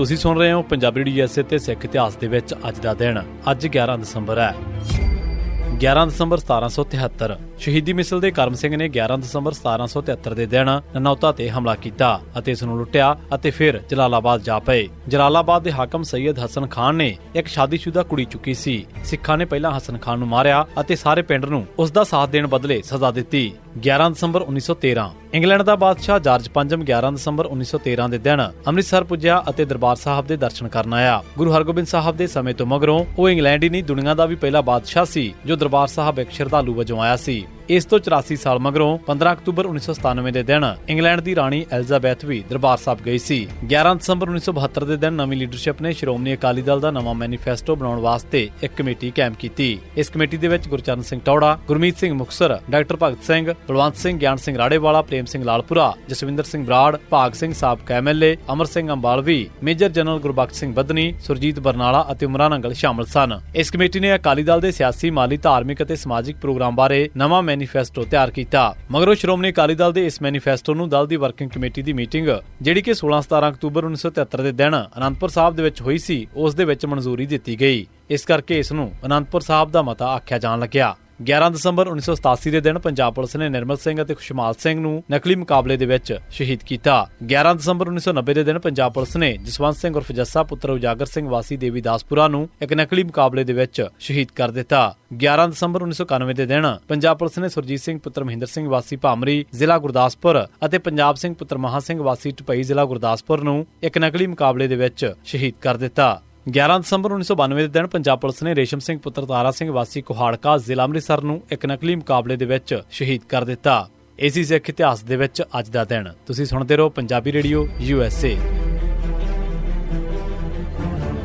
ਤੁਸੀਂ ਸੁਣ ਰਹੇ ਹੋ ਪੰਜਾਬੀ ਰੇਡੀਓ ਤੇ ਸਿੱਖ ਇਤਿਹਾਸ ਦੇ ਵਿੱਚ ਅੱਜ ਦਾ ਦਿਨ। ਅੱਜ 11 ਦਸੰਬਰ ਹੈ। 11 ਦਸੰਬਰ 1773 ਸ਼ਹੀਦੀ ਮਿਸਲ ਦੇ ਕਰਮ ਸਿੰਘ ਨੇ 11 ਦਸੰਬਰ 1773 ਦੇ ਦਿਨ ਨਨੌਤਾ ਤੇ ਹਮਲਾ ਕੀਤਾ ਅਤੇ ਇਸ ਨੂੰ ਲੁੱਟਿਆ ਅਤੇ ਫਿਰ ਜਲਾਲਾਬਾਦ ਜਾ ਪਏ। ਜਲਾਲਾਬਾਦ ਦੇ ਹਾਕਮ ਸੈਯਦ ਹਸਨ ਖਾਨ ਨੇ ਇੱਕ ਸ਼ਾਦੀशुदा ਕੁੜੀ ਚੁੱਕੀ ਸੀ। ਸਿੱਖਾਂ ਨੇ ਪਹਿਲਾਂ ਹਸਨ ਖਾਨ ਨੂੰ ਮਾਰਿਆ ਅਤੇ ਸਾਰੇ ਪਿੰਡ ਨੂੰ ਉਸ ਦਾ ਸਾਥ ਦੇਣ ਬਦਲੇ ਸਜ਼ਾ ਦਿੱਤੀ। 11 ਦਸੰਬਰ 1913 ਇੰਗਲੈਂਡ ਦਾ ਬਾਦਸ਼ਾਹ ਜਾਰਜ ਪੰਜਮ 11 ਦਸੰਬਰ 1913 ਦੇ ਦਿਨ ਅੰਮ੍ਰਿਤਸਰ ਪੁੱਜਿਆ ਅਤੇ ਦਰਬਾਰ ਸਾਹਿਬ ਦੇ ਦਰਸ਼ਨ ਕਰਨ ਆਇਆ। ਗੁਰੂ ਹਰਗੋਬਿੰਦ ਸਾਹਿਬ ਦੇ ਸਮੇਂ ਤੋਂ ਮਗਰੋਂ ਉਹ ਇੰਗਲੈਂਡ ਹੀ ਨਹੀਂ, ਦੁਨੀਆ ਦਾ ਵੀ ਪਹਿਲਾ ਬਾਦਸ਼ਾਹ ਸੀ, ਜੋ ਦਰਬਾਰ ਸਾਹਿਬ ਇੱਕ ਸ਼ਰਧਾਲੂ ਵਜੋਂ ਆਇਆ ਸੀ। ਇਸ ਤੋਂ 84 ਸਾਲ ਮਗਰੋਂ 15 ਅਕਤੂਬਰ 1997 ਦੇ ਦਿਨ ਇੰਗਲੈਂਡ ਦੀ ਰਾਣੀ ਐਲਿਜ਼ਾਬੈਥ ਵੀ ਦਰਬਾਰ ਸਾਹਿਬ ਗਈ ਸੀ। 11 ਦਸੰਬਰ 1972 ਦੇ ਦਿਨ ਨਵੀਂ ਲੀਡਰਸ਼ਿਪ ਨੇ ਸ਼੍ਰੋਮਣੀ ਅਕਾਲੀ ਦਲ ਦਾ ਨਵਾਂ ਮੈਨੀਫੈਸਟੋ ਬਣਾਉਣ ਵਾਸਤੇ ਇੱਕ ਕਮੇਟੀ ਕਾਇਮ ਕੀਤੀ। ਇਸ ਕਮੇਟੀ ਦੇ ਵਿੱਚ ਗੁਰਚਰਨ ਸਿੰਘ ਟੌੜਾ, ਗੁਰਮੀਤ ਸਿੰਘ ਮੁਖਸਰ ਡਾਕਟਰ ਭਗਤ ਸਿੰਘ, ਬਲਵੰਤ ਸਿੰਘ, ਗਿਆਨ ਸਿੰਘ ਰਾੜੇਵਾਲਾ, ਪ੍ਰੇਮ ਸਿੰਘ ਲਾਲਪੁਰਾ, ਜਸਵਿੰਦਰ ਸਿੰਘ ਬਰਾੜ, ਭਾਗ ਸਿੰਘ ਸਾਬਕਾ MLA Amar Singh Ambalvi major general Gurbakhsh Singh Badni, Surjit Barnala ਅਤੇ ਉਮਰਾਂ ਨੰਗਲ ਸ਼ਾਮਲ ਸਨ। ਇਸ ਕਮੇਟੀ ਨੇ ਅਕਾਲੀ ਦਲ ਦੇ ਸਿਆਸੀ, ਮਾਲੀ, ਧਾਰਮਿਕ ਅਤੇ ਸਮਾਜਿਕ ਪ੍ਰੋਗਰਾਮ ਬਾਰੇ ਨਵਾਂ ਮੈਨੀਫੈਸਟੋ ਤਿਆਰ ਕੀਤਾ। ਮਗਰੋਂ ਸ਼੍ਰੋਮਣੀ ਅਕਾਲੀ ਦਲ ਦੇ ਇਸ ਮੈਨੀਫੈਸਟੋ ਨੂੰ ਦਲ ਦੀ ਵਰਕਿੰਗ ਕਮੇਟੀ ਦੀ ਮੀਟਿੰਗ ਜਿਹੜੀ ਕਿ 16-17 ਅਕਤੂਬਰ 1973 ਦੇ ਦਿਨ ਅਨੰਦਪੁਰ ਸਾਹਿਬ ਦੇ ਵਿੱਚ ਹੋਈ ਸੀ, ਉਸ ਦੇ ਵਿੱਚ ਮਨਜ਼ੂਰੀ ਦਿੱਤੀ ਗਈ। ਇਸ ਕਰਕੇ ਇਸ ਨੂੰ ਅਨੰਦਪੁਰ ਸਾਹਿਬ ਦਾ ਮਤਾ ਆਖਿਆ ਜਾਣ ਲੱਗਿਆ। 11 ਦਸੰਬਰ 1987 ਦੇ ਦਿਨ ਪੰਜਾਬ ਪੁਲਿਸ ਨੇ ਨਿਰਮਲ ਸਿੰਘ ਅਤੇ ਖੁਸ਼ਮਾਲ ਸਿੰਘ ਨੂੰ ਨਕਲੀ ਮੁਕਾਬਲੇ ਦੇ ਵਿੱਚ ਸ਼ਹੀਦ ਕੀਤਾ। 11 ਦਸੰਬਰ 1990 ਦੇ ਦਿਨ ਪੰਜਾਬ ਪੁਲਿਸ ਨੇ ਜਸਵੰਤ ਸਿੰਘ ਉਰਫ ਜੱਸਾ ਪੁੱਤਰ ਉਜਾਗਰ ਸਿੰਘ ਵਾਸੀ ਦੇਵੀ ਦਾਸਪੁਰਾ ਨੂੰ ਇੱਕ ਨਕਲੀ ਮੁਕਾਬਲੇ ਦੇ ਵਿੱਚ ਸ਼ਹੀਦ ਕਰ ਦਿੱਤਾ। 11 ਦਸੰਬਰ 1991 ਦੇ ਦਿਨ ਪੰਜਾਬ ਪੁਲਿਸ ਨੇ ਸੁਰਜੀਤ ਸਿੰਘ ਪੁੱਤਰ ਮਹਿੰਦਰ ਸਿੰਘ ਵਾਸੀ ਭਾਮਰੀ, ਜ਼ਿਲ੍ਹਾ ਗੁਰਦਾਸਪੁਰ ਅਤੇ ਪੰਜਾਬ ਸਿੰਘ ਪੁੱਤਰ ਮਹਾ ਸਿੰਘ ਵਾਸੀ ਟਪਈ ਜ਼ਿਲ੍ਹਾ ਗੁਰਦਾਸਪੁਰ ਨੂੰ ਇੱਕ ਨਕਲੀ ਮੁਕਾਬਲੇ ਦੇ ਵਿੱਚ ਸ਼ਹੀਦ ਕਰ ਦਿੱਤਾ। 11 ਦਸੰਬਰ 1992 ਦੇ ਦਿਨ ਪੰਜਾਬ ਪੁਲਿਸ ਨੇ ਰੇਸ਼ਮ ਸਿੰਘ ਪੁੱਤਰ ਤਾਰਾ ਸਿੰਘ ਵਾਸੀ ਕੁਹਾੜਕਾ ਜ਼ਿਲ੍ਹਾ ਅੰਮ੍ਰਿਤਸਰ ਨੂੰ ਇੱਕ ਨਕਲੀ ਮੁਕਾਬਲੇ ਦੇ ਵਿੱਚ ਸ਼ਹੀਦ ਕਰ ਦਿੱਤਾ। ਇਸੀ ਸਿੱਖ ਇਤਿਹਾਸ ਦੇ ਵਿੱਚ ਅੱਜ ਦਾ ਦਿਨ। ਤੁਸੀਂ ਸੁਣਦੇ ਰਹੋ Punjabi radio, U S A.